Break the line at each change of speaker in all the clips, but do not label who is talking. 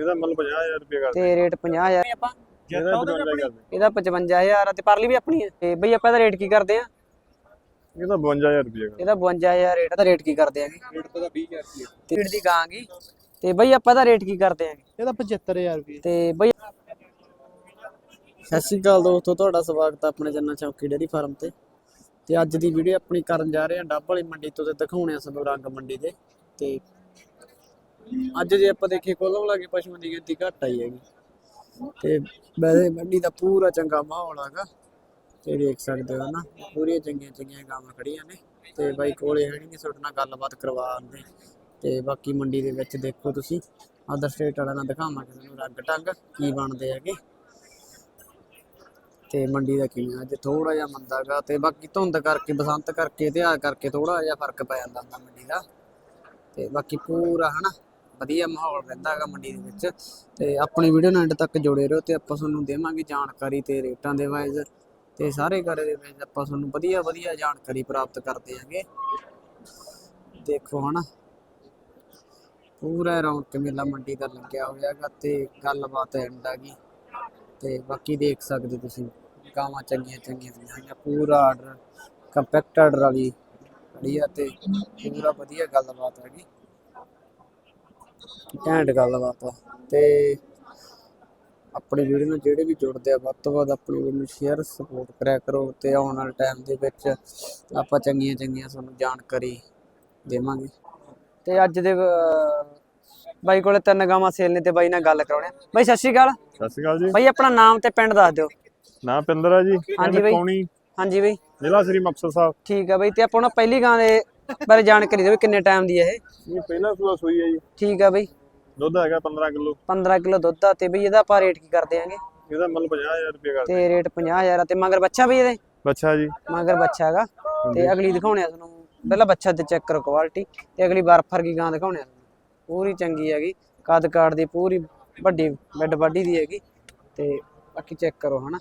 ਇਹਦਾ ਮੁੱਲ 50000 ਰੁਪਏ ਕਰਦੇ
ਤੇ ਰੇਟ 50000 ਆਪਾਂ
ਇਹਦਾ 55 ਕਰਦੇ
ਇਹਦਾ 55000 ਆ ਤੇ ਪਰਲੀ ਵੀ ਆਪਣੀ ਹੈ ਤੇ ਬਈ ਆਪਾਂ ਇਹਦਾ ਰੇਟ ਕੀ ਕਰਦੇ ਆ?
ਇਹਦਾ 52000 ਰੁਪਏ ਕਰਦੇ
ਇਹਦਾ 52000 ਰੇਟ ਦਾ ਰੇਟ ਕੀ ਕਰਦੇ ਆਗੇ
ਰੇਟ ਤਾਂ 20000 ਰੁਪਏ।
ਤੇ ਰੇਟ ਦੀ ਗਾਂਗੀ ਤੇ ਬਈ ਆਪਾਂ ਇਹਦਾ ਰੇਟ ਕੀ ਕਰਦੇ ਆਗੇ
ਇਹਦਾ 75000 ਰੁਪਏ।
ਤੇ ਬਈ ਸਤਿ ਸ਼੍ਰੀ ਅਕਾਲ ਦੋਸਤੋ ਤੁਹਾਡਾ ਸਵਾਗਤ ਹੈ ਆਪਣੇ ਚੈਨਲ ਚੌਕੀ ਡੇਰੀ ਫਾਰਮ ਤੇ। ਤੇ ਅੱਜ ਦੀ ਵੀਡੀਓ ਆਪਣੀ ਕਰਨ ਜਾ ਰਹੇ ਹਾਂ ਡੱਬ ਵਾਲੀ ਮੰਡੀ ਤੋਂ ਤੇ ਦਿਖਾਉਣੇ ਆ ਸਾਨੂੰ ਰੰਗ ਮੰਡੀ ਦੇ। ਤੇ ਅੱਜ ਜੇ ਆਪਾਂ ਦੇਖੀਏ ਕੋਲੋਂ ਲਾ ਕੇ ਪਸ਼ੂਆਂ ਦੀ ਗਿਣਤੀ ਘੱਟ ਆਈ ਹੈਗੀ। ਤੇ ਵੈਸੇ ਮੰਡੀ ਦਾ ਪੂਰਾ ਚੰਗਾ ਮਾਹੌਲ ਹੈਗਾ। ਤੇ ਦੇਖ ਸਕਦੇ ਹੋ ਨਾ, ਪੂਰੀਆਂ ਚੰਗੀਆਂ ਚੰਗੀਆਂ ਗਾਵਾਂ ਖੜੀਆਂ ਨੇ। ਤੇ ਬਾਈ ਕੋਲੇ ਹੈ ਤੁਹਾਡੇ ਨਾਲ ਗੱਲਬਾਤ ਕਰਵਾ ਤੇ ਬਾਕੀ ਮੰਡੀ ਦੇ ਵਿੱਚ ਦੇਖੋ ਤੁਸੀਂ ਅਦਰ ਸਟੇਟ ਵਾਲਿਆਂ ਨਾਲ ਦਿਖਾਵਾਂਗੇ ਤੁਹਾਨੂੰ ਰੰਗ ਟੰਗ ਕੀ ਬਣਦੇ ਹੈਗੇ। ਤੇ ਮੰਡੀ ਦਾ ਕਿਵੇਂ ਅੱਜ ਥੋੜਾ ਜਿਹਾ ਮੰਦਾਗਾ ਤੇ ਬਾਕੀ ਧੁੰਦ ਕਰਕੇ, ਬਸੰਤ ਕਰਕੇ ਤੇ ਆ ਕਰਕੇ ਥੋੜਾ ਜਿਹਾ ਫ਼ਰਕ ਪੈ ਜਾਂਦਾ ਹੁੰਦਾ ਮੰਡੀ ਦਾ। ਤੇ ਬਾਕੀ ਪੂਰਾ ਹਨਾ ਵਧੀਆ ਮਾਹੌਲ ਰਹਿੰਦਾ ਹੈਗਾ ਮੰਡੀ ਦੇ ਵਿੱਚ। ਤੇ ਆਪਣੀ ਵੀਡੀਓ ਨਾਲ ਐਂਡ ਤੱਕ ਜੁੜੇ ਰਹੋ ਤੇ ਆਪਾਂ ਤੁਹਾਨੂੰ ਦੇਵਾਂਗੇ ਜਾਣਕਾਰੀ ਤੇ ਰੇਟਾਂ ਦੇ ਵਾਈਜ਼ ਤੇ ਸਾਰੇ ਘਰੇ ਦੇ ਵਿੱਚ ਆਪਾਂ ਤੁਹਾਨੂੰ ਵਧੀਆ ਵਧੀਆ ਜਾਣਕਾਰੀ ਪ੍ਰਾਪਤ ਕਰਦੇ ਹਾਂਗੇ ਦੇਖੋ ਹਨਾ। ਪੂਰਾ ਰੌਣਕ ਮੇਲਾ ਮੰਡੀ ਦਾ ਲੱਗਿਆ ਹੋਇਆ ਹੈਗਾ ਤੇ ਗੱਲਬਾਤ ਐਂਡ ਆ ਗਈ। ਤੇ ਬਾਕੀ ਦੇਖ ਸਕਦੇ ਤੁਸੀਂ, ਗਾਵਾਂ ਚੰਗੀਆਂ ਚੰਗੀਆਂ ਹੋਈਆਂ ਪੂਰਾ ਆਰਡਰ ਕੰਪੈਕਟ ਆਰਡਰ ਵਾਲੀ ਆ ਤੇ ਪੂਰਾ ਵਧੀਆ ਗੱਲਬਾਤ ਹੈਗੀ। ਘੈਂਟ ਗੱਲਬਾਤ ਆ ਤੇ ਆਪਣੀ ਵੀਡੀਓ ਨਾਲ ਜਿਹੜੇ ਵੀ ਜੁੜਦੇ ਆ ਵੱਧ ਤੋਂ ਵੱਧ ਆਪਣੀ ਵੀਡੀਓ ਨੂੰ ਸ਼ੇਅਰ ਸਪੋਰਟ ਕਰਿਆ ਕਰੋ ਤੇ ਆਉਣ ਵਾਲੇ ਟਾਈਮ ਦੇ ਵਿੱਚ ਆਪਾਂ ਚੰਗੀਆਂ ਚੰਗੀਆਂ ਤੁਹਾਨੂੰ ਜਾਣਕਾਰੀ ਦੇਵਾਂਗੇ। ਤੇ ਅੱਜ ਦੇ ਬਾਈ ਕੋਲੇ ਤਿੰਨ ਗਾਵਾਂ ਸੇਲ ਨੇ ਤੇ ਬਾਈ ਨਾਲ ਗੱਲ ਕਰਾਉਣੇ ਆ। ਬਾਈ ਸਤਿ ਸ਼੍ਰੀ ਅਕਾਲ।
ਸਤਿ ਸ਼੍ਰੀ ਅਕਾਲ ਜੀ।
ਬਾਈ ਆਪਣਾ ਨਾਮ ਤੇ ਪਿੰਡ ਦੱਸ ਦਿਓ।
ਨਾਮ ਪਿੰਦਰ ਆ ਜੀ।
ਹਾਂਜੀ ਬਾਈ। ਹਾਂਜੀ ਬਾਈ।
ਜ਼ਿਲ੍ਹਾ ਸ੍ਰੀ ਮੁਕਤਸਰ ਸਾਹਿਬ।
ਠੀਕ ਆ ਬਾਈ ਤੇ ਆਪਾਂ ਨੂੰ ਪਹਿਲੀ ਗਾਂ ਦੇ ਬਾਰੇ ਜਾਣਕਾਰੀ ਦਿਓ ਵੀ ਕਿੰਨੇ ਟਾਈਮ ਦੀ ਹੈ ਇਹ।
ਇਹ ਪਹਿਲਾ ਸੂਆ ਸੂਈ ਹੈ ਜੀ।
ਠੀਕ ਆ ਬਾਈ।
ਦੁੱਧ ਹੈਗਾ 15 ਕਿਲੋ।
15 ਕਿਲੋ ਦੁੱਧ ਆ ਤੇ ਬਈ ਇਹਦਾ ਆਪਾਂ ਰੇਟ ਕੀ ਕਰਦੇ ਆਂਗੇ
ਇਹਦਾ ਮੁੱਲ 50000 ਰੁਪਏ ਕਰਦੇ
ਤੇ ਰੇਟ 50000 ਆ ਤੇ ਮਗਰ ਬੱਚਾ ਵੀ ਇਹਦੇ?
ਬੱਚਾ ਜੀ।
ਮਗਰ ਬੱਚਾ ਹੈਗਾ। ਤੇ ਅਗਲੀ ਦਿਖਾਉਣੇ ਆ ਤੁਹਾਨੂੰ। ਪਹਿਲਾਂ ਬੱਚਾ ਤੇ ਚੈੱਕ ਕਰੋ ਕੁਆਲਿਟੀ ਤੇ ਅਗਲੀ ਵਾਰ ਫਰਗੀ ਗਾਂ ਦਿਖਾਉਣੇ ਆ। ਪੂਰੀ ਚੰਗੀ ਹੈਗੀ। ਕੱਦ ਕਾੜ ਦੀ ਪੂਰੀ ਵੱਡੀ ਬੈੱਡ ਬਾਡੀ ਦੀ ਹੈਗੀ। ਤੇ ਬਾਕੀ ਚੈੱਕ ਕਰੋ ਹਨਾ।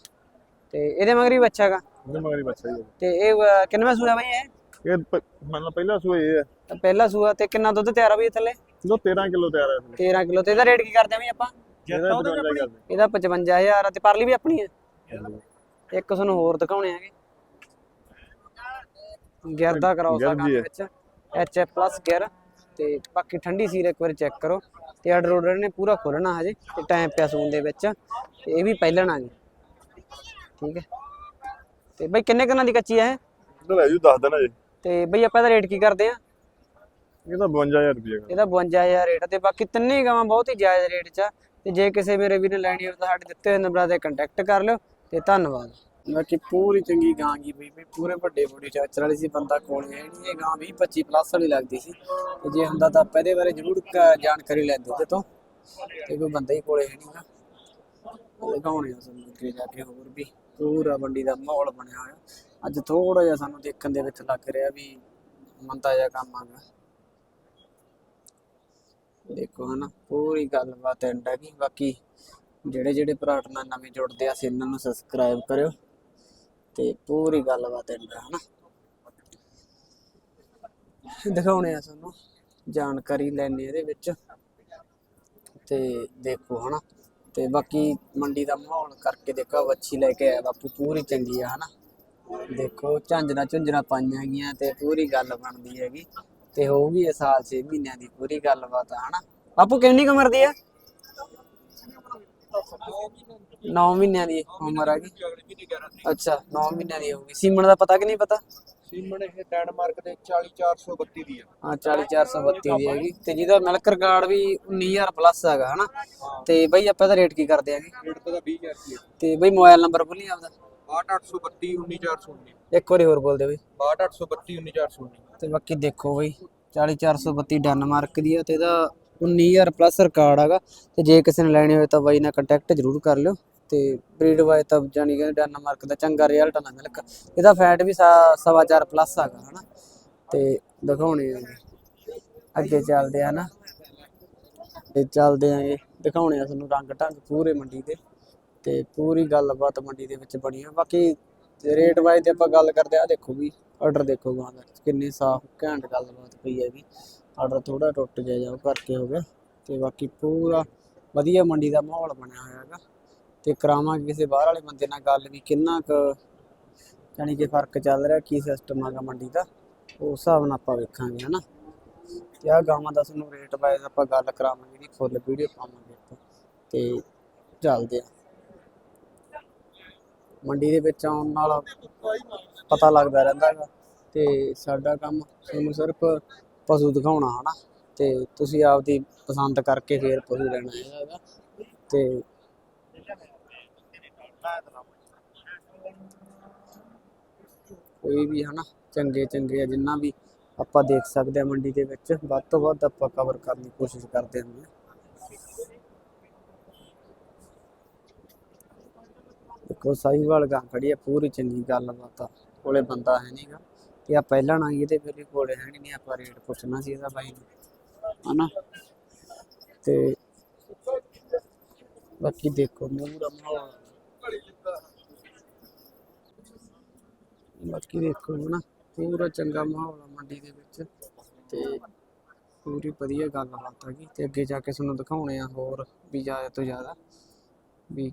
ਤੇ ਇਹਦੇ ਮਗਰ ਵੀ ਬੱਚਾ ਹੈਗਾ।
ਇਹਦੇ ਮਗਰ ਹੀ ਬੱਚਾ ਜੀ
ਤੇ ਇਹ ਕਿੰਨਵਾਂ ਸੂਆ ਬਈ ਇਹ?
ਇਹ ਪ- ਮਤਲਬ ਪਹਿਲਾ ਸੂਆ ਇਹ ਹੈ।
ਤਾਂ ਪਹਿਲਾ ਸੂਆ ਤੇ ਕਿੰਨਾ ਦੁੱਧ ਤਿਆਰ ਆ ਬਈ ਇਹ ਥੱਲੇ?
ਜੋ 13 ਕਿਲੋ ਤਿਆਰ ਹੈ ਇਸ
13 ਕਿਲੋ ਤੇ ਇਹਦਾ ਰੇਟ ਕੀ ਕਰਦੇ ਆ ਬਈ ਆਪਾਂ।
ਇਹਦਾ 55 ਕਰਦੇ।
ਇਹਦਾ 55000 ਆ ਤੇ ਪਰਲੀ ਵੀ ਆਪਣੀ ਹੈ ਇੱਕ ਤੁਹਾਨੂੰ ਹੋਰ ਦਿਖਾਉਣੇ ਆਗੇ ਗਿਅਰ ਦਾ ਕਰਾਓ
ਗਿਅਰ
ਸਾਗਾ
ਜੀ
ਦੇ
ਹੈ।
ਵਿੱਚ। ਐਚ ਐਫ ਪਲੱਸ ਗਿਅਰ ਤੇ ਬਾਕੀ ਠੰਡੀ ਸੀਰ ਇੱਕ ਵਾਰੀ ਚੈੱਕ ਕਰੋ। ਤੇ ਆਰਡਰ ਆਰਡਰ ਨੇ ਪੂਰਾ ਖੋਲਣਾ ਹਜੇ ਤੇ ਟਾਈਮ ਪਿਆ ਸੂਨ ਦੇ ਵਿੱਚ। ਤੇ ਇਹ ਵੀ ਪਹਿਲਣ ਆ ਗਈ ਠੀਕ ਹੈ। ਤੇ ਬਈ ਕਿੰਨੇ ਕਿੰਨਾਂ ਦੀ ਕੱਚੀ ਹੈ ਇਹ?
ਲੈ ਜੂ ਦੱਸ ਦੇਣਾ ਜੀ
ਤੇ ਬਈ ਆਪਾਂ ਇਹਦਾ ਰੇਟ ਕੀ ਕਰਦੇ ਆ?
ਇਹਦਾ 52000 ਰੁਪਏ ਕਰਦੇ
ਇਹਦਾ 52000 ਰੇਟ ਆ ਤੇ ਬਾਕੀ ਤਿੰਨੇ ਗਾਵਾਂ ਬਹੁਤ ਹੀ ਜਾਇਜ਼ ਰੇਟ 'ਚ ਆ। ਤੇ ਜੇ ਕਿਸੇ ਮੇਰੇ ਵੀਰ ਨੇ ਲੈਣੀ ਹੋਵੇ ਤਾਂ ਸਾਡੇ ਦਿੱਤੇ ਹੋਏ ਨੰਬਰਾਂ ਤੇ ਕੰਟੈਕਟ ਕਰ ਲਿਓ ਤੇ ਧੰਨਵਾਦ। ਬਾਕੀ ਪੂਰੀ ਚੰਗੀ ਗਾਂ ਗਈ ਬਈ ਬਈ ਪੂਰੇ ਵੱਡੇ ਬੋਡੀ ਚਾਚਰ ਵਾਲੀ ਸੀ ਬੰਦਾ ਕੋਲ ਹੈ ਨਹੀਂ ਇਹ ਗਾਂ 20 25 ਪਲੱਸ ਵਾਲੀ ਲੱਗਦੀ ਸੀ। ਤੇ ਜੇ ਹੁੰਦਾ ਤਾਂ ਆਪਾਂ ਇਹਦੇ ਬਾਰੇ ਜ਼ਰੂਰ ਜਾਣਕਾਰੀ ਲੈਂਦੇ ਤੇ ਤੋਂ ਤੇ ਕੋਈ ਬੰਦਾ ਹੀ ਕੋਲੇ ਹੈ ਨਹੀਂਗਾ ਲਗਾਉਣੇ ਆ ਸਾਨੂੰ ਅੱਗੇ ਜਾ ਕੇ ਹੋਰ ਵੀ। ਪੂਰਾ ਮੰਡੀ ਦਾ ਮਾਹੌਲ ਬਣਿਆ ਹੋਇਆ। ਅੱਜ ਥੋੜਾ ਜਿਹਾ ਸਾਨੂੰ ਦੇਖਣ ਦੇ ਵਿੱਚ ਲੱਗ ਰਿਹਾ ਵੀ ਮੰਦਾ ਜਿਹਾ ਕੰਮ ਆਗਾ ਦੇਖੋ ਹਨਾ, ਪੂਰੀ ਗੱਲਬਾਤ ਐਂਡ ਹੈਗੀ ਬਾਕੀ ਜਿਹੜੇ ਜਿਹੜੇ ਭਰਾ ਨਾਲ ਨਵੇਂ ਜੁੜਦੇ ਆ ਸੀ ਨੂੰ ਸਬਸਕ੍ਰਾਈਬ ਕਰਿਓ ਤੇ ਪੂਰੀ ਗੱਲਬਾਤ ਐਂਡ ਹੈ ਹਨਾ। ਦਿਖਾਉਣੇ ਆ ਤੁਹਾਨੂੰ, ਜਾਣਕਾਰੀ ਲੈਣੀ ਇਹਦੇ ਵਿੱਚ ਤੇ ਦੇਖੋ ਹਨਾ। ਤੇ ਬਾਕੀ ਮੰਡੀ ਦਾ ਮਾਹੌਲ ਕਰਕੇ ਦੇਖੋ ਵੱਛੀ ਲੈ ਕੇ ਆਇਆ ਬਾਪੂ, ਪੂਰੀ ਚੰਗੀ ਆ, ਹਨਾ। ਦੇਖੋ ਝਾਂਜਰਾ ਝੁੰਜਰਾ ਪਾਈਆਂ ਗਈਆਂ ਤੇ ਪੂਰੀ ਗੱਲ ਬਣਦੀ ਹੈਗੀ। ਤੇ ਹੋਊਗੀ ਇਹ ਸਾਲ 6 ਮਹੀਨਿਆਂ ਦੀ ਪੂਰੀ ਗੱਲਬਾਤ ਆ ਹਨਾ? ਬਾਪੂ ਕਿੰਨੀ ਕੁ ਉਮਰ ਦੀ ਆ? 9 ਮਹੀਨਿਆਂ ਦੀ ਉਮਰ ਆ ਗਈ। ਅੱਛਾ 9 ਮਹੀਨਿਆਂ ਦੀ ਹੋਊਗੀ। ਸੀਮਣ ਦਾ ਪਤਾ ਕਿ ਨਹੀਂ ਪਤਾ?
ਸੀਮਨ ਇਹ ਡੈਨਮਾਰਕ ਦੇ 40432 ਦੀ ਆ।
ਹਾਂ 40432 ਦੀ ਹੈਗੀ। ਤੇ ਜਿਹਦਾ ਮਿਲਕ ਰਿਕਾਰਡ ਵੀ 19000 ਪਲੱਸ ਹੈਗਾ ਹਨਾ? ਤੇ ਬਈ ਆਪਾਂ ਇਹਦਾ ਰੇਟ ਕੀ ਕਰਦੇ ਆਂਗੇ
ਰੇਟ ਤਾਂ 20000 ਰੁਪਏ
ਤੇ ਬਈ ਮੋਬਾਈਲ ਨੰਬਰ ਬੋਲੀ ਆਪਦਾ।
62832 19419
ਇੱਕ ਵਾਰੀ ਹੋਰ ਬੋਲ ਦੇ ਬਈ।
62832 19419
ਤੇ ਬਾਕੀ ਦੇਖੋ ਬਈ 40432 ਡੈਨਮਾਰਕ ਦੀ ਆ ਤੇ ਇਹਦਾ 19000 ਪਲੱਸ ਰਿਕਾਰਡ ਹੈਗਾ। ਤੇ ਜੇ ਕਿਸੇ ਨੇ ਲੈਣੀ ਹੋਵੇ ਤਾਂ ਬਾਈ ਨਾਲ ਕੰਟੈਕਟ ਜ਼ਰੂਰ ਕਰ ਲਿਓ। ਤੇ ਬਰੀਡ ਵਾਈਜ਼ ਤਾਂ ਜਾਨੀ ਕਿ ਡੈਨਮਾਰਕ ਦਾ ਚੰਗਾ ਰਿਜ਼ਲਟ ਆਉਂਦਾ ਮਿਲਕ। ਇਹਦਾ ਫੈਟ ਵੀ ਸਾ- ਸਵਾ ਚਾਰ ਪਲੱਸ ਹੈਗਾ ਹਨਾ। ਤੇ ਦਿਖਾਉਣੇ ਆ ਅੱਗੇ ਚੱਲਦੇ ਆ ਨਾ। ਤੇ ਚੱਲਦੇ ਆਂਗੇ ਦਿਖਾਉਣੇ ਆ ਤੁਹਾਨੂੰ ਰੰਗ ਢੰਗ ਪੂਰੇ ਮੰਡੀ ਦੇ। ਤੇ ਪੂਰੀ ਗੱਲਬਾਤ ਮੰਡੀ ਦੇ ਵਿੱਚ ਬਣੀ ਆ। ਬਾਕੀ ਰੇਟ ਵਾਈਜ਼ ਤੇ ਆਪਾਂ ਗੱਲ ਕਰਦੇ ਆ ਦੇਖੋ ਵੀ ਆਰਡਰ ਦੇਖੋ ਗਾਂ ਦਾ, ਕਿੰਨੀ ਸਾਫ਼, ਘੈਂਟ ਗੱਲਬਾਤ ਪਈ ਹੈ ਵੀ। ਆਰਡਰ ਥੋੜਾ ਟੁੱਟ ਗਿਆ ਜਾਂ ਉਹ ਕਰਕੇ ਹੋ ਗਿਆ। ਤੇ ਬਾਕੀ ਪੂਰਾ ਵਧੀਆ ਮੰਡੀ ਦਾ ਮਾਹੌਲ ਬਣਿਆ ਹੋਇਆ ਹੈਗਾ। ਤੇ ਕਰਾਵਾਂਗੇ ਕਿਸੇ ਬਾਹਰ ਵਾਲੇ ਬੰਦੇ ਨਾਲ ਗੱਲ ਵੀ, ਕਿੰਨਾ ਕੁ ਜਾਣੀ ਕਿ ਫ਼ਰਕ ਚੱਲ ਰਿਹਾ, ਕੀ ਸਿਸਟਮ ਹੈਗਾ ਮੰਡੀ ਦਾ ਉਸ ਹਿਸਾਬ ਨਾਲ ਆਪਾਂ ਵੇਖਾਂਗੇ, ਹਨਾ। ਤੇ ਆਹ ਗਾਵਾਂ ਦਾ ਸਾਨੂੰ ਰੇਟ ਵਾਈਜ਼ ਆਪਾਂ ਗੱਲ ਕਰਾਵਾਂਗੇ ਦੀ ਫੁੱਲ ਵੀਡੀਓ ਪਾਵਾਂਗੇ ਆਪਾਂ। ਤੇ ਚੱਲਦੇ ਆ। ਮੰਡੀ ਦੇ ਵਿੱਚ ਆਉਣ ਨਾਲ ਪਤਾ ਲੱਗਦਾ ਰਹਿੰਦਾ ਹੈਗਾ। ਤੇ ਸਾਡਾ ਕੰਮ ਤੁਹਾਨੂੰ ਸਿਰਫ ਪਸ਼ੂ ਦਿਖਾਉਣਾ ਹਨਾ। ਤੇ ਤੁਸੀਂ ਆਪਦੀ ਪਸੰਦ ਕਰਕੇ ਫੇਰ ਪਸ਼ੂ ਲੈਣਾ ਹੈਗਾ। ਤੇ ਕੋਈ ਵੀ ਹਨਾ, ਚੰਗੇ ਚੰਗੇ ਆ, ਜਿੰਨਾ ਵੀ ਆਪਾਂ ਦੇਖ ਸਕਦੇ ਆ ਮੰਡੀ ਦੇ ਵਿੱਚ, ਵੱਧ ਤੋਂ ਵੱਧ ਆਪਾਂ ਕਵਰ ਕਰਨ ਦੀ ਕੋਸ਼ਿਸ਼ ਕਰਦੇ ਹੁੰਦੇ ਹਾਂ ਦੇਖੋ ਸਾਹੀਵਾਲ ਗਾਂ ਖੜੀ ਆ, ਪੂਰੀ ਚੰਗੀ ਗੱਲਬਾਤ ਆ। ਕੋਲੇ ਬੰਦਾ ਹੈ ਨਹੀਂਗਾ ਤੇ ਆ ਪਹਿਲਾਂ ਨਾ ਇਹਦੇ ਫਿਰ ਕੋਲੇ ਹੈ ਨਹੀਂ ਆਪਾਂ ਰੇਟ ਪੁੱਛਣਾ ਸੀ ਇਹਦਾ ਬਾਈ ਨੂੰ। ਹਨਾ? ਤੇ ਬਾਕੀ ਦੇਖੋ, ਮੂੰਹ ਮਾਹੌਲ। ਬਾਕੀ ਦੇਖੋ ਹਨਾ, ਪੂਰਾ ਚੰਗਾ ਮਾਹੌਲ ਆ ਮੰਡੀ ਦੇ ਵਿੱਚ। ਤੇ ਪੂਰੀ ਵਧੀਆ ਗੱਲਬਾਤ ਆ ਗਈ। ਤੇ ਅੱਗੇ ਜਾ ਕੇ ਤੁਹਾਨੂੰ ਦਿਖਾਉਣੇ ਆ ਹੋਰ ਵੀ ਜ਼ਿਆਦਾ ਤੋਂ ਜ਼ਿਆਦਾ ਵੀ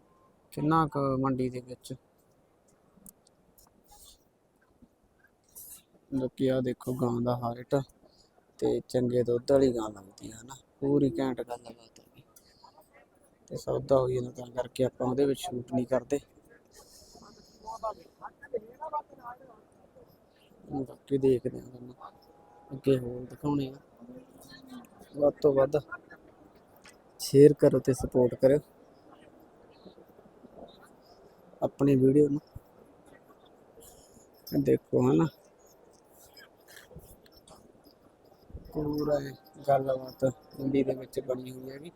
ਕਿੰਨਾ ਕੁ ਮੰਡੀ ਦੇ ਵਿੱਚ? ਬਾਕੀ ਆ ਦੇਖੋ ਗਾਂ ਦਾ ਹਾਈਟ ਤੇ ਚੰਗੇ ਦੁੱਧ ਵਾਲੀ ਗਾਂ ਲੱਗਦੀ ਹੈ ਨਾ ਪੂਰੀ ਘੈਂਟ ਗੱਲਬਾਤ ਹੈਗੀ। ਤੇ ਸੌਦਾ ਹੋਈ ਜਾਂਦਾ ਤਾਂ ਕਰਕੇ ਆਪਾਂ ਉਹਦੇ ਵਿੱਚ ਸ਼ੂਟ ਨਹੀਂ ਕਰਦੇ। ਬਾਕੀ ਦੇਖਦੇ ਹਾਂ ਤੁਹਾਨੂੰ। ਅੱਗੇ ਹੋਰ ਦਿਖਾਉਣੇ ਆ। ਵੱਧ ਤੋਂ ਵੱਧ ਸ਼ੇਅਰ ਕਰੋ ਤੇ ਸਪੋਰਟ ਕਰੋ ਆਪਣੀ ਵੀਡੀਓ ਨੂੰ। ਦੇਖੋ ਹਨਾ। ਪੂਰਾ ਗੱਲਬਾਤ ਮੰਡੀ ਦੇ ਵਿੱਚ ਬਣੀ ਹੋਈ ਹੈਗੀ।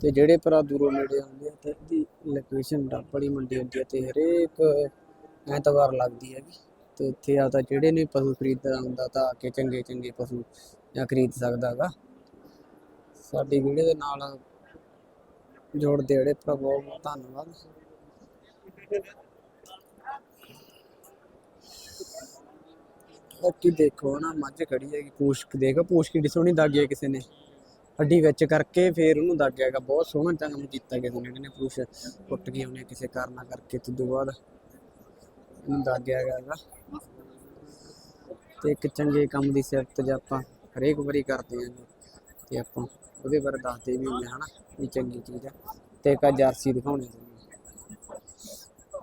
ਤੇ ਜਿਹੜੇ ਭਰਾ ਦੂਰੋਂ ਨੇੜੇ ਆਉਂਦੇ ਆ ਤੇ ਇਹਦੀ ਲੋਕੇਸ਼ਨ ਡੱਬੜੀ ਮੰਡੀ ਹੁੰਦੀ ਹੈ ਤੇ ਹਰੇਕ ਐਤਵਾਰ ਲੱਗਦੀ ਹੈਗੀ। ਤੇ ਇੱਥੇ ਆ ਤਾਂ ਜਿਹੜੇ ਨੇ ਪਸ਼ੂ ਖਰੀਦਣਾ ਹੁੰਦਾ ਤਾਂ ਆ ਕੇ ਚੰਗੇ ਚੰਗੇ ਪਸ਼ੂ ਜਾਂ ਖਰੀਦ ਸਕਦਾ ਹੈਗਾ। ਸਾਡੀ ਵੀਡੀਓ ਦੇ ਨਾਲ ਜੋੜਦੇ ਜਿਹੜੇ ਭਰਾ ਬਹੁਤ ਬਹੁਤ ਧੰਨਵਾਦ। ਬਾਕੀ ਦੇਖੋ ਨਾ, ਮੱਝ ਖੜੀ ਹੈਗੀ ਪੂਛ ਦੇਖੋ ਪੂਛ ਕਿੱਡੀ ਸੋਹਣੀ ਦਾਗੀ ਹੈ ਕਿਸੇ ਨੇ। ਹੱਡੀ ਵਿੱਚ ਕਰਕੇ ਫੇਰ ਉਹਨੂੰ ਦਾਗਿਆ ਬਹੁਤ ਸੋਹਣਾ ਕੰਮ ਕੀਤਾ ਕਿਸੇ ਨੇ ਇਹਨੇ ਪੂਛ ਟੁੱਟ ਗਈ ਉਹਨੇ ਕਿਸੇ ਕਾਰਨਾ ਕਰਕੇ ਤੇ ਤੋਂ ਬਾਅਦ ਇਹਨੂੰ ਦਾਗਿਆ ਹੈਗਾ ਤੇ ਇੱਕ ਚੰਗੇ ਕੰਮ ਦੀ ਸਿਫਤ ਜੇ ਆਪਾਂ ਹਰੇਕ ਵਾਰੀ ਕਰਦੇ ਹਾਂ ਤੇ ਆਪਾਂ ਉਹਦੇ ਬਾਰੇ ਦੱਸਦੇ ਵੀ ਹੁੰਦੇ ਹਾਂ ਹਨਾ, ਵੀ ਚੰਗੀ ਚੀਜ਼ ਆ। ਤੇ ਇੱਕ ਜਰਸੀ ਦਿਖਾਉਣੀ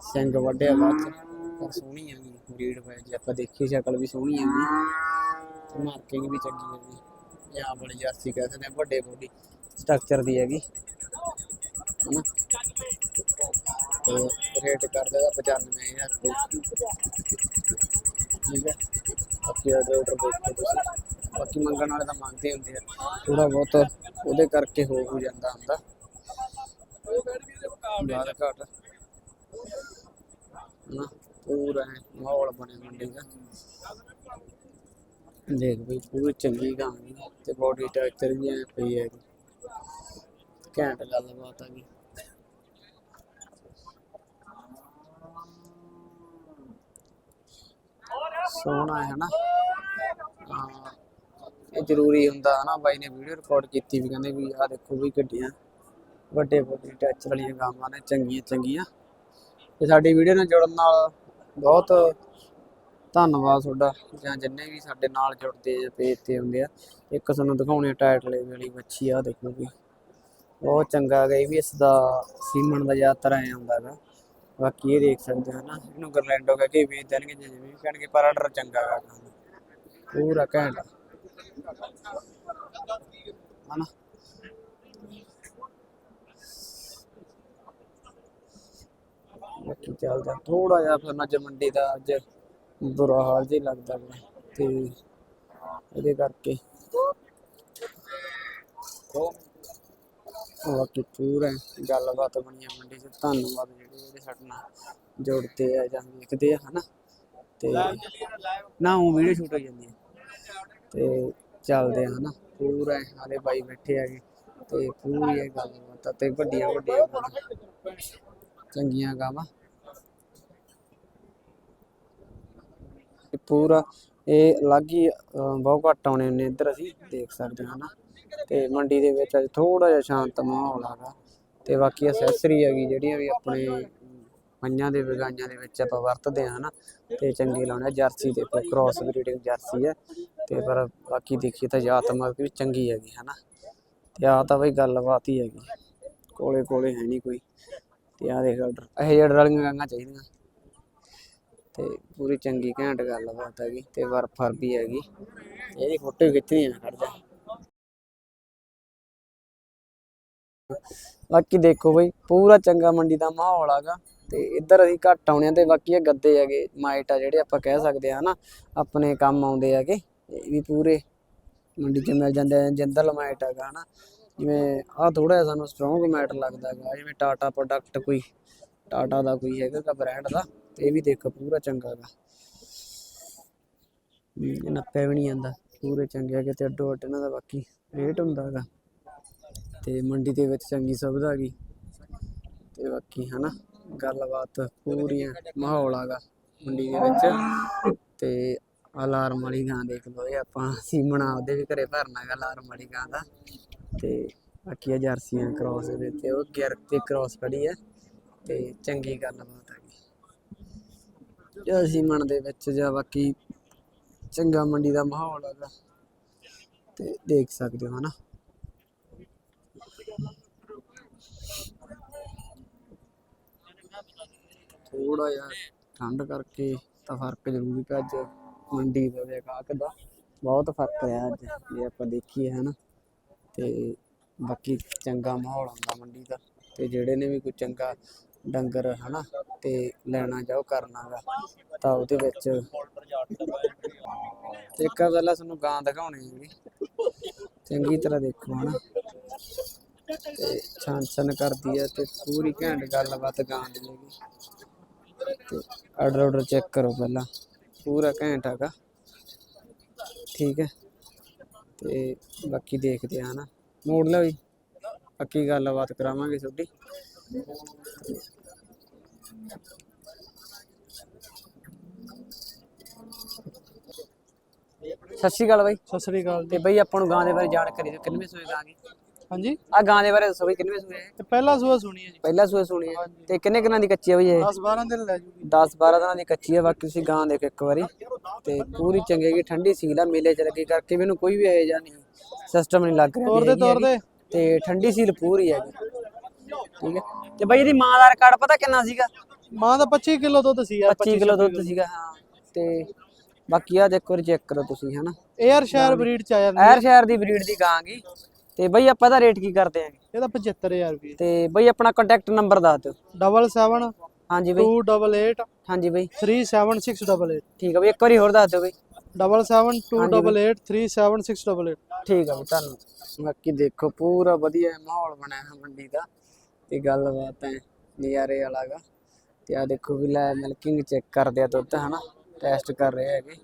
ਸਿੰਘ ਵੱਡਿਆ ਬਾਅਦ ਚ। ਪਰ ਸੋਹਣੀ ਹੈਗੀ ਬਰੀਡ ਹੋਇਆ ਜੇ ਆਪਾਂ ਦੇਖੀ ਸ਼ਕਲ ਵੀ ਸੋਹਣੀ ਹੈਗੀ ਤੇ ਮਾਰਕਿੰਗ ਵੀ ਚੰਗੀ ਹੈਗੀ ਜਾਂ। ਬੜੀ ਜਰਸੀ ਕਹਿ ਸਕਦੇ ਆ ਵੱਡੇ ਬੋਡੀ ਸਟਰਕਚਰ ਦੀ ਹੈਗੀ। ਹਨਾ? ਤੇ ਰੇਟ ਕਰਦੇ ਦਾ 95000 ਰੁਪਏ। ਠੀਕ ਹੈ ਬਾਕੀ ਆਰਡਰ ਦੇਖੋ ਤੁਸੀਂ। ਬਾਕੀ ਮੰਗਣ ਵਾਲੇ ਤਾਂ ਮੰਗਦੇ ਹੁੰਦੇ ਆ। ਥੋੜਾ ਬਹੁਤ ਉਹਦੇ ਕਰਕੇ ਹੋ ਹੋ ਜਾਂਦਾ ਹੁੰਦਾ। ਬਾਹਰ ਘੱਟ ਨਾ ਪੂਰਾ ਐਂ ਮਾਹੌਲ ਬਣਿਆ ਮੰਡੀ ਦਾ ਦੇਖ ਬਈ ਪੂਰੀ ਚੰਗੀ ਗਾਂ ਦੀ ਤੇ ਬੋਡੀ ਟੈਕਚਰ ਵੀ ਐ ਪਈ ਹੈਗੀ ਘੈਂਟ ਗੱਲਬਾਤ ਆ ਗਈ ਸੋਹਣਾ ਹੈ ਹਨਾ ਹਾਂ ਇਹ ਜ਼ਰੂਰੀ ਹੁੰਦਾ ਹਨਾ ਬਾਈ ਨੇ ਵੀਡੀਓ ਰਿਕਾਰਡ ਕੀਤੀ ਵੀ ਕਹਿੰਦੇ ਵੀ ਆਹ ਦੇਖੋ ਵੀ ਗੱਡੀਆਂ ਵੱਡੇ ਵੱਡੇ ਟੈਚਰ ਵਾਲੀਆਂ ਗਾਵਾਂ ਨੇ ਚੰਗੀਆਂ ਚੰਗੀਆਂ ਤੇ ਸਾਡੀ ਵੀਡੀਓ ਨਾਲ ਜੁੜਨ ਨਾਲ ਬਹੁਤ ਧੰਨਵਾਦ ਤੁਹਾਡਾ, ਜਾਂ ਜਿੰਨੇ ਵੀ ਸਾਡੇ ਨਾਲ ਜੁੜਦੇ ਆ, ਪੇਜ ਤੇ ਹੁੰਦੇ ਆ। ਇੱਕ ਤੁਹਾਨੂੰ ਦਿਖਾਉਣੇ ਟਾਈਟਲ ਵਾਲੀ ਮੱਛੀ ਆ ਦੇਖੋ ਵੀ ਬਹੁਤ ਚੰਗਾ ਹੈਗਾ, ਇਹ ਵੀ ਇਸ ਦਾ ਸੀਮਨ ਦਾ ਜ਼ਿਆਦਾਤਰ ਐ ਆਉਂਦਾ ਹੈਗਾ। ਬਾਕੀ ਇਹ ਦੇਖ ਸਕਦੇ ਹੋ ਨਾ, ਇਹਨੂੰ ਗਰਲੈਂਡੋ ਕਹਿ ਕੇ ਵੇਚ ਦੇਣਗੇ, ਜੇ ਜਿਵੇਂ ਵੀ ਕਹਿਣਗੇ, ਪਰ ਆਰਡਰ ਚੰਗਾ ਹੈਗਾ। ਪੂਰਾ ਘੈਂਟ। ਹਨਾ? ਬਾਕੀ ਚੱਲਦਾ। ਥੋੜਾ ਜਿਹਾ ਫਿਰ ਅੱਜ ਮੰਡੀ ਦਾ ਅੱਜ ਬੁਰਾ ਹਾਲ ਜਿਹਾ ਲੱਗਦਾ ਵਾ ਤੇ ਇਹਦੇ ਕਰਕੇ। ਬਾਕੀ ਪੂਰਾ ਗੱਲਬਾਤ ਬਣੀ ਆ ਮੰਡੀ 'ਚ। ਧੰਨਵਾਦ ਜਿਹੜੇ ਜਿਹੜੇ ਸਾਡੇ ਨਾਲ ਜੁੜਦੇ ਆ ਜਾਂ ਵੇਖਦੇ ਆ, ਹਨਾ? ਤੇ ਨਾ ਉਹ ਵੀਡੀਓ ਸ਼ੂਟ ਹੋ ਜਾਂਦੀ ਹੈ ਤੇ ਚੱਲਦੇ ਆ, ਹਨਾ? ਪੂਰਾ ਹਾਲੇ ਬਾਈ ਬੈਠੇ ਹੈਗੇ ਤੇ ਪੂਰੀ ਇਹ ਗੱਲਬਾਤ ਤੇ ਵੱਡੀਆਂ ਵੱਡੀਆਂ ਚੰਗੀਆਂ ਗਾਵਾਂ। ਪੂਰਾ ਇਹ ਅਲੱਗ ਹੀ ਬਹੁਤ ਘੱਟ ਆਉਣੇ ਨੇ ਇੱਧਰ ਅਸੀਂ ਦੇਖ ਸਕਦੇ ਹਾਂ ਨਾ ਤੇ ਮੰਡੀ ਦੇ ਵਿੱਚ ਅੱਜ ਥੋੜਾ ਜਿਹਾ ਸ਼ਾਂਤ ਮਾਹੌਲ ਹੈਗਾ। ਤੇ ਬਾਕੀ ਅਸੈਸਰੀ ਹੈਗੀ, ਜਿਹੜੀਆਂ ਵੀ ਆਪਣੇ ਪੰਜਾਂ ਦੇ, ਵਿਗਾਈਆਂ ਦੇ ਵਿੱਚ ਆਪਾਂ ਵਰਤਦੇ ਆ ਹਨਾ। ਤੇ ਚੰਗੀ ਲਾਉਣੇ ਜਰਸੀ ਤੇ ਕ੍ਰਾਸ ਬਰੀਡਿੰਗ ਜਰਸੀ ਹੈ ਤੇ ਪਰ ਬਾਕੀ ਦੇਖੀਏ ਤਾਂ ਜਾਤ ਮਾਰਕ ਵੀ ਚੰਗੀ ਹੈਗੀ, ਹਨਾ। ਤੇ ਆ ਤਾਂ ਬਈ ਗੱਲਬਾਤ ਹੀ ਹੈਗੀ। ਕੋਲੇ ਕੋਲੇ ਹੈ ਨਹੀਂ ਕੋਈ। ਤੇ ਆ ਦੇਖ ਆਰਡਰ ਇਹ ਜਿਹੇ ਵਾਲੀਆਂ ਗਾਂਗਾ ਚਾਹੀਦੀਆਂ। ਤੇ ਪੂਰੀ ਚੰਗੀ ਘੈਂਟ ਗੱਲਬਾਤ ਹੈਗੀ ਤੇ ਵਰਫਰ ਵੀ ਹੈਗੀ। ਇਹਦੀ ਫੋਟੋ ਖਿੱਚਣੀ ਆ, ਖੜ ਜਾ। ਬਾਕੀ ਦੇਖੋ ਬਈ, ਪੂਰਾ ਚੰਗਾ ਮੰਡੀ ਦਾ ਮਾਹੌਲ ਹੈਗਾ ਤੇ ਇੱਧਰ ਅਸੀਂ ਘੱਟ ਆਉਣੇ ਆ ਤੇ ਬਾਕੀ ਇਹ ਗੱਦੇ ਹੈਗੇ, ਮਾਈਟ ਆ ਜਿਹੜੇ ਆਪਾਂ ਕਹਿ ਸਕਦੇ ਆ ਹਨਾ, ਆਪਣੇ ਕੰਮ ਆਉਂਦੇ ਹੈਗੇ, ਇਹ ਵੀ ਪੂਰੇ ਮੰਡੀ 'ਚ ਮਿਲ ਜਾਂਦੇ ਆ, ਜਿੰਦਲ ਮਾਈਟ ਹੈਗਾ ਹਨਾ। ਜਿਵੇਂ ਆ ਥੋੜਾ ਜਿਹਾ ਸਾਨੂੰ ਸਟਰੋਂਗ ਮੈਟ ਲੱਗਦਾ ਹੈਗਾ, ਜਿਵੇਂ ਟਾਟਾ ਪ੍ਰੋਡਕਟ ਕੋਈ, ਟਾਟਾ ਦਾ ਕੋਈ ਹੈਗਾ ਦਾ ਬ੍ਰਾਂਡ ਦਾ। ਇਹ ਵੀ ਦੇਖੋ ਪੂਰਾ ਚੰਗਾ ਹੈਗਾ ਹਮ, ਨੱਪਿਆ ਵੀ ਨਹੀਂ ਜਾਂਦਾ। ਪੂਰੇ ਚੰਗੇ ਹੈਗੇ ਤੇ ਅੱਡੋ ਅੱਡ ਇਹਨਾਂ ਦਾ ਬਾਕੀ ਰੇਟ ਹੁੰਦਾ ਹੈਗਾ ਤੇ ਮੰਡੀ ਦੇ ਵਿੱਚ ਚੰਗੀ ਸੁਵਿਧਾ ਹੈਗੀ। ਤੇ ਬਾਕੀ ਹਨਾ ਗੱਲਬਾਤ ਪੂਰੀਆਂ ਮਾਹੌਲ ਹੈਗਾ ਮੰਡੀ ਦੇ ਵਿੱਚ। ਤੇ ਅਲਾਰਮ ਵਾਲੀ ਗਾਂ ਦੇਖ ਲਓ ਇਹ ਆਪਾਂ ਸੀਮਣਾ ਉਹਦੇ ਵੀ ਘਰੇ ਭਰਨਾ ਹੈਗਾ ਅਲਾਰਮ ਵਾਲੀ ਗਾਂ ਦਾ। ਤੇ ਬਾਕੀ ਆ ਜਰਸੀਆਂ ਕ੍ਰਾਸ ਦੇ ਤੇ ਉਹ ਗਿਰ ਤੇ ਕ੍ਰਾਸ ਖੜੀ ਹੈ ਤੇ ਚੰਗੀ ਗੱਲਬਾਤ ਹੈਗੀ। ਜੇ ਸੀਮਣ ਦੇ ਵਿੱਚ ਜਾਂ ਬਾਕੀ ਚੰਗਾ ਮੰਡੀ ਦਾ ਮਾਹੌਲ ਹੈਗਾ, ਤੇ ਦੇਖ ਸਕਦੇ ਹੋ ਹਨਾ। ਥੋੜਾ ਜਿਹਾ ਠੰਡ ਕਰਕੇ ਤਾਂ ਫ਼ਰਕ ਜ਼ਰੂਰ ਪਿਆ ਅੱਜ ਮੰਡੀ ਦਾ ਦੇ ਗਾਹਕ ਦਾ, ਬਹੁਤ ਫ਼ਰਕ ਰਿਹਾ ਅੱਜ, ਜੇ ਆਪਾਂ ਦੇਖੀਏ ਹਨਾ। ਤੇ ਬਾਕੀ ਚੰਗਾ ਮਾਹੌਲ ਹੁੰਦਾ ਮੰਡੀ ਦਾ, ਤੇ ਜਿਹੜੇ ਨੇ ਵੀ ਕੋਈ ਚੰਗਾ ਡੰਗਰ, ਹਨਾ, ਤੇ ਲੈਣਾ ਚਾਹੋ ਕਰਨਾਗਾ ਤਾਂ ਉਹਦੇ ਵਿੱਚ ਤੇ ਇੱਕ ਪਹਿਲਾਂ ਤੁਹਾਨੂੰ ਗਾਂ ਦਿਖਾਉਣੀ ਹੈਗੀ ਚੰਗੀ ਤਰ੍ਹਾਂ ਦੇਖੋ, ਹਨਾ। ਤੇ ਛਾਨ ਛਨ ਕਰਦੀ ਹੈ ਤੇ ਪੂਰੀ ਘੈਂਟ ਗੱਲਬਾਤ ਗਾਂ ਦੀ ਹੈਗੀ। ਤੇ ਆਰਡਰ ਆਰਡਰ ਚੈੱਕ ਕਰੋ ਪਹਿਲਾਂ। ਪੂਰਾ ਘੈਂਟ ਹੈਗਾ। ਠੀਕ ਹੈ ਤੇ ਬਾਕੀ ਦੇਖਦੇ ਆ ਨਾ ਮੋੜ ਲਓ ਜੀ। ਪੱਕੀ ਗੱਲਬਾਤ ਕਰਾਵਾਂਗੇ ਤੁਹਾਡੀ। ਸਤਿ ਸ਼੍ਰੀ ਅਕਾਲ ਬਾਈ।
ਸਤਿ ਸ੍ਰੀ ਅਕਾਲ
ਤੇ ਬਈ ਆਪਾਂ ਨੂੰ ਗਾਂ ਦੇ ਬਾਰੇ ਜਾਣਕਾਰੀ ਦਿਓ ਕਿੰਨਵੇਂ ਸੂਏ ਗਾਂ ਗੀ
ਹਾਂਜੀ।
ਆ ਗਾਂ ਦੇ ਬਾਰੇ ਦੱਸੋ ਬਈ ਕਿੰਨਵੇਂ ਸੂਏ ਹੈ
ਤੇ ਪਹਿਲਾ ਸੂਆ ਸੁਣੀ ਹੈ ਜੀ।
ਪਹਿਲਾ ਸੂਏ ਸੁਣੀ ਹੈ। ਤੇ ਕਿੰਨੇ ਕਿੰਨਾਂ ਦੀ ਕੱਚੀ ਹੈ ਬਈ ਇਹ?
10 12 ਦਿਨ ਲੈ ਜੂਗੀ।
10 12 ਦਿਨਾਂ ਦੀ ਕੱਚੀ ਹੈ ਬਾਕੀ ਤੁਸੀਂ ਗਾਂ ਦੇਖੋ ਇੱਕ ਵਾਰੀ। ਤੇ ਪੂਰੀ ਚੰਗੀ ਹੈਗੀ ਠੰਡੀ ਸੀਲ ਆ ਮੇਲੇ ਚ ਲੱਗੀ ਕਰਕੇ ਇਹਨੂੰ ਕੋਈ ਵੀ ਇਹ ਜਾਂ ਨਹੀਂ ਸਿਸਟਮ ਨਹੀਂ ਲੱਗ ਰਿਹਾ ਵੀ
ਦੇ
ਹੈਗੀ।
ਦੇ।
ਤੇ ਠੰਡੀ ਸੀਲ ਪੂਰੀ ਹੈਗੀ। ਠੀਕ ਹੈ। ਤੇ ਬਈ ਇਹਦੀ ਮਾਂ ਦਾ ਰਿਕਾਰਡ ਪਤਾ ਕਿੰਨਾ ਸੀਗਾ?
ਮਾਂ ਦਾ 25 ਕਿਲੋ ਦੁੱਧ ਸੀ ਯਾਰ
25 ਕਿਲੋ ਦੁੱਧ ਸੀਗਾ ਹਾਂ। ਤੇ ਬਾਕੀ ਆ ਦੇਖੋ ਚੈੱਕ ਕਰੋ ਤੁਸੀਂ ਹਨਾ।
에ਅਰ ਸ਼ਾਇਰ ਬਰੀਡ ਚ ਆ ਜਾਂਦੀ
ਐਰ ਸ਼ਹਿਰ ਦੀ ਬਰੀਡ ਦੀ ਗਾਂ ਗੀ ਤੇ ਬਈ ਆਪਾਂ ਦਾ ਰੇਟ ਕੀ ਕਰਦੇ ਆਂਗੇ
ਇਹਦਾ 75000 ਰੁਪਏ।
ਤੇ ਬਈ ਆਪਣਾ ਕੰਟੈਕਟ ਨੰਬਰ ਦੱਸ ਦਿਓ।
77
ਹਾਂਜੀ ਬਈ।
288
ਹਾਂਜੀ ਬਈ।
37688
ਠੀਕ ਆ ਬਈ ਇੱਕ ਵਾਰੀ ਹੋਰ ਦੱਸ ਦਿਓ ਬਈ।
77 288 37688
ਠੀਕ ਆ ਬਈ ਤੁਹਾਨੂੰ ਬਾਕੀ ਦੇਖੋ ਪੂਰਾ ਵਧੀਆ ਮਾਹੌਲ ਬਣਿਆ ਹੈ ਮੰਡੀ ਦਾ। ਤੇ ਗੱਲਬਾਤ ਹੈ, ਨਜ਼ਾਰੇ ਵਾਲਾ ਗਾ ਤੇ ਆ ਦੇਖੋ ਵੀ ਲੈ ਮਿਲਕਿੰਗ ਚੈੱਕ ਕਰਦੇ ਆ ਦੁੱਧ, ਹਨਾ? ਟੈਸਟ ਕਰ ਰਹੇ ਹੈਗੇ।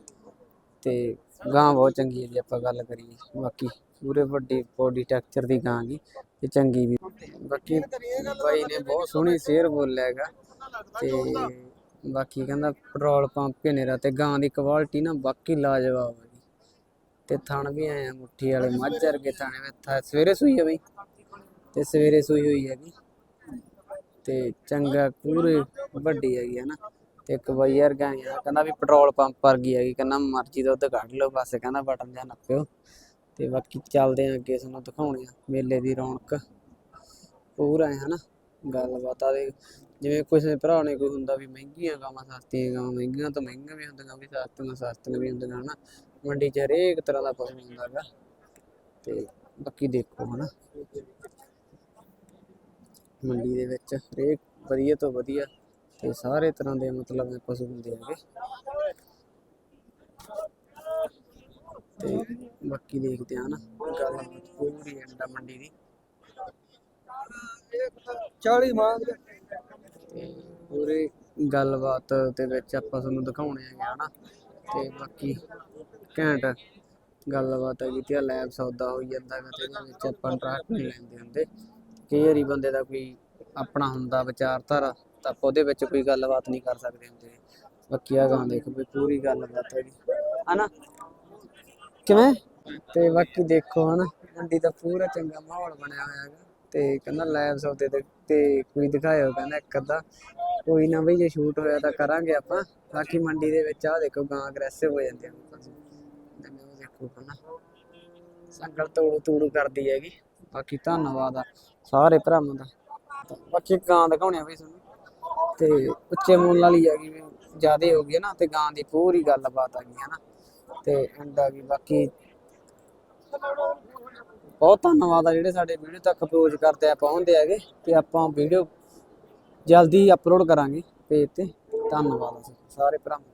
ਤੇ ਗਾਂ ਬਹੁਤ ਚੰਗੀ ਹੈ ਜੀ ਆਪਾਂ ਗੱਲ ਕਰੀਏ। ਬਾਕੀ ਪੂਰੇ ਵੱਡੀ ਬੋਡੀ ਟੈਕਸਚਰ ਦੀ ਗਾਂ ਗੀ ਤੇ ਚੰਗੀ ਵੀ। ਬਾਕੀ ਬਾਈ ਨੇ ਬਹੁਤ ਸੋਹਣੀ ਸ਼ੇਰ ਬੋਲਿਆ ਹੈਗਾ। ਤੇ ਬਾਕੀ ਕਹਿੰਦਾ ਪੈਟਰੋਲ ਪੰਪ ਭਿਨੇਰਾ ਤੇ ਗਾਂ ਦੀ ਕੁਆਲਿਟੀ ਨਾ ਬਾਕੀ ਲਾਜਵਾਬ ਹੈ ਤੇ ਥਣ ਵੀ ਆਏ ਮੁੱਠੀ ਵਾਲੇ ਮੱਝ ਵਰਗੇ ਥਾਣੇ ਵਿੱਚ ਸਵੇਰੇ ਸੂਈ ਹੈ ਬਈ। ਤੇ ਸਵੇਰੇ ਸੂਈ ਹੋਈ ਹੈਗੀ। ਤੇ ਚੰਗਾ ਪੂਰੇ ਵੱਡੀ ਹੈਗੀ ਹੈ ਨਾ। ਤੇ ਇੱਕ ਬਈ ਯਾਰ ਗਾਂ ਆ, ਕਹਿੰਦਾ ਵੀ ਪੈਟਰੋਲ ਪੰਪ ਵਰਗੀ ਹੈਗੀ, ਕਹਿੰਦਾ ਮਰਜ਼ੀ ਦਾ ਕੱਢ ਲਓ ਬਸ, ਕਹਿੰਦਾ ਬਟਨ ਜਾਂ ਨੱਪਿਓ। ਤੇ ਬਾਕੀ ਚੱਲਦੇ ਆ ਅੱਗੇ ਤੁਹਾਨੂੰ ਦਿਖਾਉਣੇ ਆ, ਮੇਲੇ ਦੀ ਰੌਣਕ। ਪੂਰਾ ਹੈ ਹਨਾ, ਗੱਲਬਾਤ ਆ ਦੇ ਜਿਵੇਂ ਕਿਸੇ ਭਰਾ ਨੇ ਕੋਈ ਹੁੰਦਾ ਵੀ ਮਹਿੰਗੀਆਂ ਗਾਵਾਂ ਸਸਤੀਆਂ ਗਾਵਾਂ, ਮਹਿੰਗੀਆਂ ਤੋਂ ਮਹਿੰਗੀਆਂ ਵੀ ਹੁੰਦੀਆਂ, ਵੀ ਸਸਤੀਆਂ ਸਸਤੀਆਂ ਵੀ ਹੁੰਦੀਆਂ ਹਨਾ। ਮੰਡੀ 'ਚ ਹਰੇਕ ਤਰ੍ਹਾਂ ਦਾ ਪਸ਼ੂ ਹੁੰਦਾ ਗਾ ਤੇ ਬਾਕੀ ਦੇਖੋ ਹਨਾ। ਮੰਡੀ ਦੇ ਵਿੱਚ ਹਰੇਕ ਵਧੀਆ ਤੋਂ ਵਧੀਆ ਤੇ ਸਾਰੇ ਤਰ੍ਹਾਂ ਦੇ ਮਤਲਬ ਦੇ ਪਸ਼ੂ ਹੁੰਦੇ ਹੈਗੇ। ਤੇ ਬਾਕੀ ਦੇਖਦੇ ਆ ਨਾ ਗੱਲ ਪੂਰੀ ਅੰਡਾ ਮੰਡੀ ਦੀ।
40 ਮੰਗ
ਤੇ ਪੂਰੀ ਗੱਲਬਾਤ ਦੇ ਵਿੱਚ ਆਪਾਂ ਤੁਹਾਨੂੰ ਦਿਖਾਉਣੇ ਹੈਗੇ ਹਨਾ ਤੇ ਬਾਕੀ ਘੈਂਟ ਗੱਲਬਾਤ ਹੈਗੀ ਤੇ ਲੈਬ ਸੌਦਾ ਹੋਈ ਜਾਂਦਾ ਤੇ ਇਹਦੇ ਵਿੱਚ ਆਪਾਂ ਇੰਟਰੈਕਟ ਨਹੀਂ ਲੈਂਦੇ ਹੁੰਦੇ। ਕਈ ਵਾਰੀ ਬੰਦੇ ਦਾ ਕੋਈ ਆਪਣਾ ਹੁੰਦਾ ਵਿਚਾਰਧਾਰਾ, ਤਾਂ ਆਪਾਂ ਉਹਦੇ ਵਿੱਚ ਕੋਈ ਗੱਲਬਾਤ ਨਹੀਂ ਕਰ ਸਕਦੇ ਹੁੰਦੇ। ਬਾਕੀ ਆ ਗਾਂ ਦੇਖੋ ਵੀ ਪੂਰੀ ਗੱਲਬਾਤ ਹੈਗੀ। ਹਨਾ? ਕਿਵੇਂ? ਤੇ ਬਾਕੀ ਦੇਖੋ ਹਨਾ, ਮੰਡੀ ਦਾ ਪੂਰਾ ਚੰਗਾ ਮਾਹੌਲ ਬਣਿਆ ਹੋਇਆ ਹੈਗਾ। ਤੇ ਕਹਿੰਦਾ ਲੈਬ ਸੌਦੇ ਤੇ ਤੇ ਕੋਈ ਦਿਖਾਇਓ ਕਹਿੰਦਾ ਇੱਕ ਅੱਧਾ। ਕੋਈ ਨਾ ਬਈ ਜੇ ਸ਼ੂਟ ਹੋਇਆ ਤਾਂ ਕਰਾਂਗੇ ਆਪਾਂ। ਬਾਕੀ ਮੰਡੀ ਦੇ ਵਿੱਚ ਆ ਦੇਖੋ ਗਾਂ ਅਗਰੈਸਿਵ ਹੋ ਜਾਂਦੇ ਆ। ਦੇਖੋ ਕਹਿੰਦਾ ਸੰਗਲ ਤੋੜੂ ਤੋੜੂ ਕਰਦੀ ਹੈਗੀ। ਬਾਕੀ ਧੰਨਵਾਦ ਆ ਸਾਰੇ ਭਰਾਵਾਂ ਦਾ। ਬਾਕੀ ਗਾਂ ਦਿਖਾਉਣੇ ਆ ਬਈ ਤੁਹਾਨੂੰ। ਤੇ ਉੱਚੇ ਮੁੱਲ ਵਾਲੀ ਹੈਗੀ ਵੀ ਜਿਆਦੇ ਹੋ ਗਈ ਨਾ, ਤੇ ਗਾਂ ਦੀ ਪੂਰੀ ਗੱਲਬਾਤ ਆ ਗਈ ਹੈ ਨਾ। ਤੇ ਐਂਡ ਆ ਗਈ। ਬਾਕੀ ਬਹੁਤ ਧੰਨਵਾਦ ਆ ਜਿਹੜੇ ਸਾਡੇ ਵੀਡੀਓ ਤੱਕ ਅਪਰੋਚ ਕਰਦੇ ਆ, ਪਹੁੰਚਦੇ ਹੈਗੇ। ਤੇ ਆਪਾਂ ਵੀਡੀਓ ਜਲਦੀ ਅਪਲੋਡ ਕਰਾਂਗੇ ਪੇਜ ਤੇ। ਧੰਨਵਾਦ ਆ ਸਾਰੇ ਭਰਾਵਾਂ ਦਾ।